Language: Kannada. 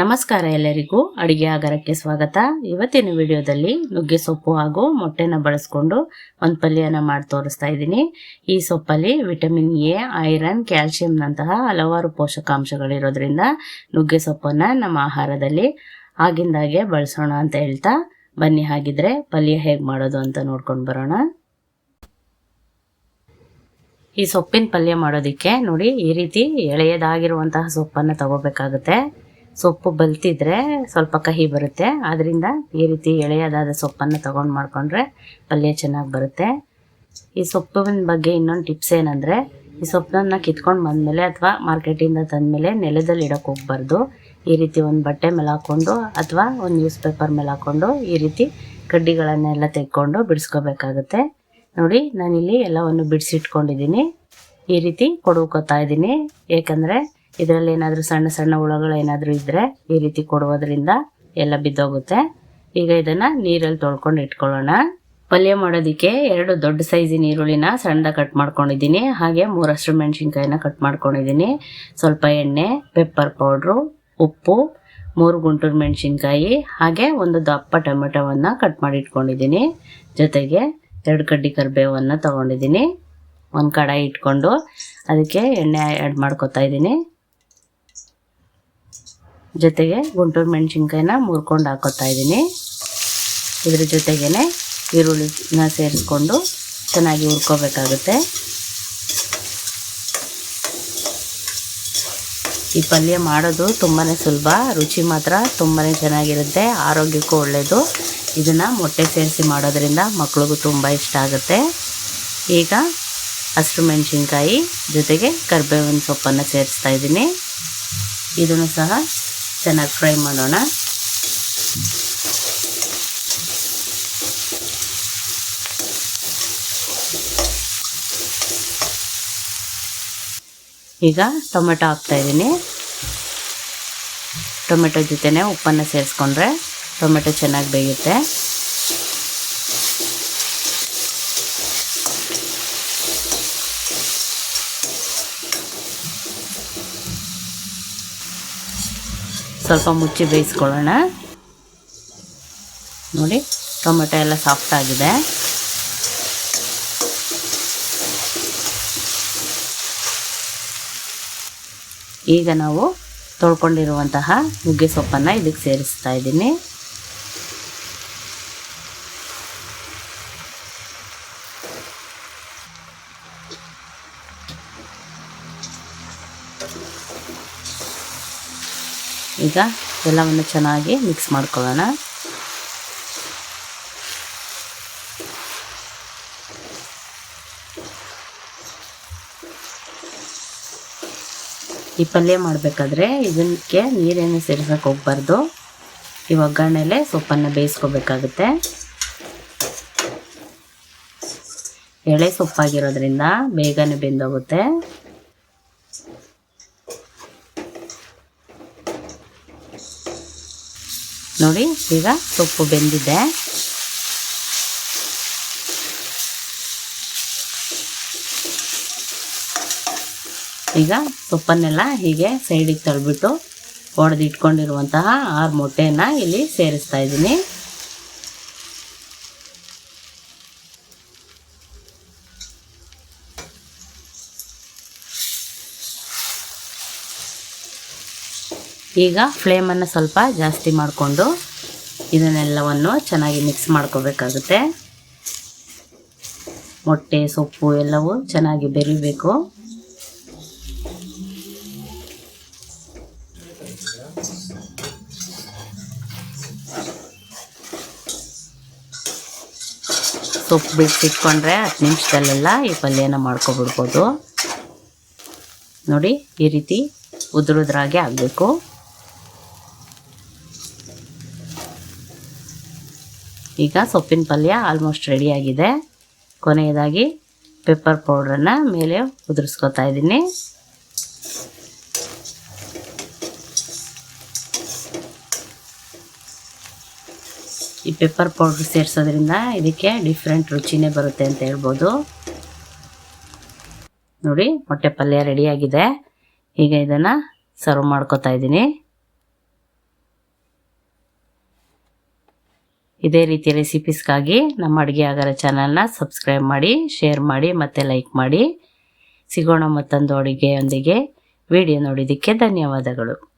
ನಮಸ್ಕಾರ ಎಲ್ಲರಿಗೂ. ಅಡುಗೆ ಆಗರಕ್ಕೆ ಸ್ವಾಗತ. ಇವತ್ತಿನ ವಿಡಿಯೋದಲ್ಲಿ ನುಗ್ಗೆ ಸೊಪ್ಪು ಹಾಗೂ ಮೊಟ್ಟೆನ ಬಳಸ್ಕೊಂಡು ಒಂದು ಪಲ್ಯನ ಮಾಡಿ ತೋರಿಸ್ತಾ ಇದ್ದೀನಿ. ಈ ಸೊಪ್ಪಲ್ಲಿ ವಿಟಮಿನ್ ಎ, ಐರನ್ ಕ್ಯಾಲ್ಸಿಯಂನಂತಹ ಹಲವಾರು ಪೋಷಕಾಂಶಗಳಿರೋದ್ರಿಂದ ನುಗ್ಗೆ ಸೊಪ್ಪನ್ನ ನಮ್ಮ ಆಹಾರದಲ್ಲಿ ಆಗಿಂದಾಗೆ ಬಳಸೋಣ ಅಂತ ಹೇಳ್ತಾ ಬನ್ನಿ. ಹಾಗಿದ್ರೆ ಪಲ್ಯ ಹೇಗೆ ಮಾಡೋದು ಅಂತ ನೋಡ್ಕೊಂಡು ಬರೋಣ. ಈ ಸೊಪ್ಪಿನ ಪಲ್ಯ ಮಾಡೋದಕ್ಕೆ ನೋಡಿ ಈ ರೀತಿ ಎಳೆಯದಾಗಿರುವಂತಹ ಸೊಪ್ಪನ್ನು ತಗೋಬೇಕಾಗುತ್ತೆ. ಸೊಪ್ಪು ಬಲ್ತಿದ್ರೆ ಸ್ವಲ್ಪ ಕಹಿ ಬರುತ್ತೆ. ಆದ್ದರಿಂದ ಈ ರೀತಿ ಎಳೆಯದಾದ ಸೊಪ್ಪನ್ನು ತಗೊಂಡು ಮಾಡಿಕೊಂಡ್ರೆ ಪಲ್ಯ ಚೆನ್ನಾಗಿ ಬರುತ್ತೆ. ಈ ಸೊಪ್ಪಿನ ಬಗ್ಗೆ ಇನ್ನೊಂದು ಟಿಪ್ಸ್ ಏನಂದರೆ, ಈ ಸೊಪ್ಪನ್ನ ಕಿತ್ಕೊಂಡು ಬಂದಮೇಲೆ ಅಥವಾ ಮಾರ್ಕೆಟಿಂದ ತಂದಮೇಲೆ ನೆಲದಲ್ಲಿ ಇಡೋಕೆ ಹೋಗ್ಬಾರ್ದು. ಈ ರೀತಿ ಒಂದು ಬಟ್ಟೆ ಮೇಲೆ ಹಾಕ್ಕೊಂಡು ಅಥವಾ ಒಂದು ನ್ಯೂಸ್ ಪೇಪರ್ ಮೇಲೆ ಹಾಕ್ಕೊಂಡು ಈ ರೀತಿ ಕಡ್ಡಿಗಳನ್ನೆಲ್ಲ ತೆಕ್ಕೊಂಡು ಬಿಡಿಸ್ಕೋಬೇಕಾಗುತ್ತೆ. ನೋಡಿ, ನಾನಿಲ್ಲಿ ಎಲ್ಲವನ್ನು ಬಿಡಿಸಿಟ್ಕೊಂಡಿದ್ದೀನಿ. ಈ ರೀತಿ ಕೊಡುಕೋತಾ ಇದ್ದೀನಿ. ಏಕೆಂದರೆ ಇದರಲ್ಲಿ ಏನಾದರೂ ಸಣ್ಣ ಸಣ್ಣ ಹುಳಗಳು ಏನಾದರೂ ಇದ್ದರೆ ಈ ರೀತಿ ಕೊಡುವುದರಿಂದ ಎಲ್ಲ ಬಿದ್ದೋಗುತ್ತೆ. ಈಗ ಇದನ್ನು ನೀರಲ್ಲಿ ತೊಳ್ಕೊಂಡು ಇಟ್ಕೊಳ್ಳೋಣ. ಪಲ್ಯ ಮಾಡೋದಕ್ಕೆ ಎರಡು ದೊಡ್ಡ ಸೈಜಿನ ಈರುಳ್ಳಿನ ಸಣ್ಣದಾಗಿ ಕಟ್ ಮಾಡ್ಕೊಂಡಿದ್ದೀನಿ. ಹಾಗೆ ಮೂರಷ್ಟು ಮೆಣಸಿನ್ಕಾಯಿನ ಕಟ್ ಮಾಡ್ಕೊಂಡಿದ್ದೀನಿ. ಸ್ವಲ್ಪ ಎಣ್ಣೆ ಪೆಪ್ಪರ್ ಪೌಡ್ರು ಉಪ್ಪು, ಮೂರು ಗುಂಟೂರು ಮೆಣಸಿನ್ಕಾಯಿ, ಹಾಗೆ ಒಂದು ದಪ್ಪ ಟೊಮೆಟೊವನ್ನು ಕಟ್ ಮಾಡಿ ಇಟ್ಕೊಂಡಿದ್ದೀನಿ. ಜೊತೆಗೆ ಎರಡು ಕಡ್ಡಿ ಕರಿಬೇವನ್ನು ತೊಗೊಂಡಿದ್ದೀನಿ. ಒಂದು ಕಡಾಯಿ ಇಟ್ಕೊಂಡು ಅದಕ್ಕೆ ಎಣ್ಣೆ ಆ್ಯಡ್ ಮಾಡ್ಕೊತಾ ಇದ್ದೀನಿ. ಜೊತೆಗೆ ಗುಂಟೂರು ಮೆಣಸಿನ್ಕಾಯಿನ ಮುರ್ಕೊಂಡು ಹಾಕೋತಾ ಇದ್ದೀನಿ. ಇದ್ರ ಜೊತೆಗೇ ಈರುಳ್ಳಿನ ಸೇರಿಸ್ಕೊಂಡು ಚೆನ್ನಾಗಿ ಹುರ್ಕೋಬೇಕಾಗುತ್ತೆ. ಈ ಪಲ್ಯ ಮಾಡೋದು ತುಂಬಾ ಸುಲಭ, ರುಚಿ ಮಾತ್ರ ತುಂಬಾ ಚೆನ್ನಾಗಿರುತ್ತೆ, ಆರೋಗ್ಯಕ್ಕೂ ಒಳ್ಳೆಯದು ಇದನ್ನು ಮೊಟ್ಟೆ ಸೇರಿಸಿ ಮಾಡೋದ್ರಿಂದ ಮಕ್ಳಿಗೂ ತುಂಬ ಇಷ್ಟ ಆಗುತ್ತೆ. ಈಗ ಹಸಿರು ಮೆಣಸಿನ್ಕಾಯಿ ಜೊತೆಗೆ ಕರಿಬೇವಿನ ಸೊಪ್ಪನ್ನು ಸೇರಿಸ್ತಾ ಇದ್ದೀನಿ. ಇದನ್ನು ಸಹ ಚೆನ್ನಾಗಿ ಫ್ರೈ ಮಾಡೋಣ. ಈಗ ಟೊಮೆಟೊ ಹಾಕ್ತಾ ಇದ್ದೀನಿ. ಟೊಮೆಟೊ ಜೊತೆನೆ ಉಪ್ಪನ್ನು ಸೇರಿಸ್ಕೊಂಡ್ರೆ ಟೊಮೆಟೊ ಚೆನ್ನಾಗಿ ಬೇಯುತ್ತೆ. ಸ್ವಲ್ಪ ಮುಚ್ಚಿ ಬೇಯಿಸ್ಕೊಳ್ಳೋಣ. ನೋಡಿ, ಟೊಮೆಟೊ ಎಲ್ಲ ಸಾಫ್ಟ್ ಆಗಿದೆ. ಈಗ ನಾವು ತೊಳ್ಕೊಂಡಿರುವಂತಹ ನುಗ್ಗೆ ಸೊಪ್ಪನ್ನು ಇದಕ್ಕೆ ಸೇರಿಸ್ತಾ ಇದ್ದೀನಿ. ಈಗ ಎಲ್ಲವನ್ನು ಚೆನ್ನಾಗಿ ಮಿಕ್ಸ್ ಮಾಡ್ಕೊಳ್ಳೋಣ. ಈ ಪಲ್ಯ ಮಾಡಬೇಕಾದ್ರೆ ಇದಕ್ಕೆ ನೀರೇನು ಸೇರಿಸೋಕೆ ಹೋಗ್ಬಾರ್ದು. ಈ ಒಗ್ಗರಣೆಲೆ ಸೊಪ್ಪನ್ನು ಬೇಯಿಸ್ಕೋಬೇಕಾಗುತ್ತೆ. ಎಳೆ ಸೊಪ್ಪಾಗಿರೋದ್ರಿಂದ ಬೇಗನೆ ಬೆಂದೋಗುತ್ತೆ. ನೋಡಿ, ಈಗ ಸೊಪ್ಪು ಬೆಂದಿದೆ. ಈಗ ಸೊಪ್ಪನ್ನೆಲ್ಲ ಹೀಗೆ ಸೈಡಿಗೆ ತಳ್ಬಿಟ್ಟು ಒಡೆದಿಟ್ಕೊಂಡಿರುವಂತಹ ಆರು ಮೊಟ್ಟೆಯನ್ನು ಇಲ್ಲಿ ಸೇರಿಸ್ತಾ ಇದ್ದೀನಿ. ಈಗ ಫ್ಲೇಮನ್ನು ಸ್ವಲ್ಪ ಜಾಸ್ತಿ ಮಾಡಿಕೊಂಡು ಇದನ್ನೆಲ್ಲವನ್ನು ಚೆನ್ನಾಗಿ ಮಿಕ್ಸ್ ಮಾಡ್ಕೋಬೇಕಾಗುತ್ತೆ. ಮೊಟ್ಟೆ, ಸೊಪ್ಪು ಎಲ್ಲವೂ ಚೆನ್ನಾಗಿ ಬೆರಿಬೇಕು. ಸೊಪ್ಪು ಬಿಟ್ಟಿಟ್ಕೊಂಡ್ರೆ ಹತ್ತು ನಿಮಿಷದಲ್ಲೆಲ್ಲ ಈ ಪಲ್ಯನ ಮಾಡ್ಕೊಬಿಡ್ಬೋದು. ನೋಡಿ, ಈ ರೀತಿ ಉದುರುದ್ರಾಗೆ ಆಗಬೇಕು. ಈಗ ಸೊಪ್ಪಿನ ಪಲ್ಯ ಆಲ್ಮೋಸ್ಟ್ ರೆಡಿಯಾಗಿದೆ ಕೊನೆಯದಾಗಿ ಪೆಪ್ಪರ್ ಪೌಡ್ರನ್ನು ಮೇಲೆ ಉದುರಿಸ್ಕೊತಾ ಇದ್ದೀನಿ. ಈ ಪೆಪ್ಪರ್ ಪೌಡ್ರ್ ಸೇರಿಸೋದ್ರಿಂದ ಇದಕ್ಕೆ ಡಿಫ್ರೆಂಟ್ ರುಚಿನೇ ಬರುತ್ತೆ ಅಂತ ಹೇಳ್ಬೋದು. ನೋಡಿ, ಮೊಟ್ಟೆ ಪಲ್ಯ ರೆಡಿಯಾಗಿದೆ ಈಗ ಇದನ್ನು ಸರ್ವ್ ಮಾಡ್ಕೊತಾ ಇದ್ದೀನಿ. ಇದೇ ರೀತಿ ರೆಸಿಪೀಸ್ಗಾಗಿ ನಮ್ಮ ಅಡುಗೆ ಆಗರ ಚಾನಲ್ನ ಸಬ್ಸ್ಕ್ರೈಬ್ ಮಾಡಿ ಶೇರ್ ಮಾಡಿ ಮತ್ತು ಲೈಕ್ ಮಾಡಿ. ಸಿಗೋಣ ಮತ್ತೊಂದು ಅಡುಗೆಯೊಂದಿಗೆ. ವಿಡಿಯೋ ನೋಡಿದ್ದಕ್ಕೆ ಧನ್ಯವಾದಗಳು.